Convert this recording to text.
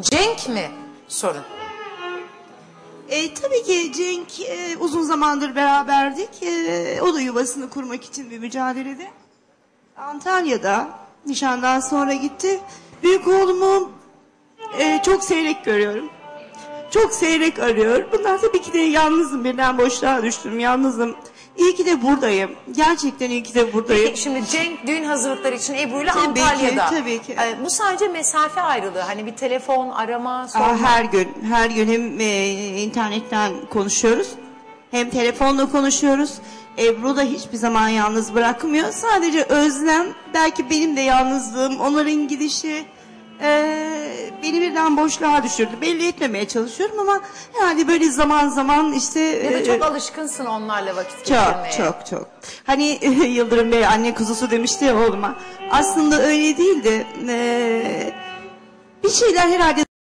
Cenk mi sorun? E, tabii ki Cenk e, uzun zamandır beraberdik. E, o da yuvasını kurmak için bir mücadelede. Antalya'da nişandan sonra gitti. Büyük oğlumu e, çok seyrek görüyorum. Çok seyrek arıyor. Bunlar tabii ki de yalnızım. Birden boşluğa düştüm. Yalnızım. İyi ki de buradayım. Gerçekten iyi ki de buradayım. Peki şimdi Cenk düğün hazırlıkları için Ebru ile Tabii ki, Antalya'da. tabii ki. Ee, bu sadece mesafe ayrılığı. Hani bir telefon, arama, sorma. Aa, her gün, her gün hem e, internetten konuşuyoruz, hem telefonla konuşuyoruz. Ebru da hiçbir zaman yalnız bırakmıyor. Sadece özlem, belki benim de yalnızlığım, onların gidişi e, birden boşluğa düşürdü. Belli etmemeye çalışıyorum ama herhalde böyle zaman zaman işte... Ya da e, çok alışkınsın onlarla vakit çok geçirmeye. çok çok. Hani Yıldırım Bey anne kuzusu demişti ya oğluma. Aslında öyle değildi. Ee, bir şeyler herhalde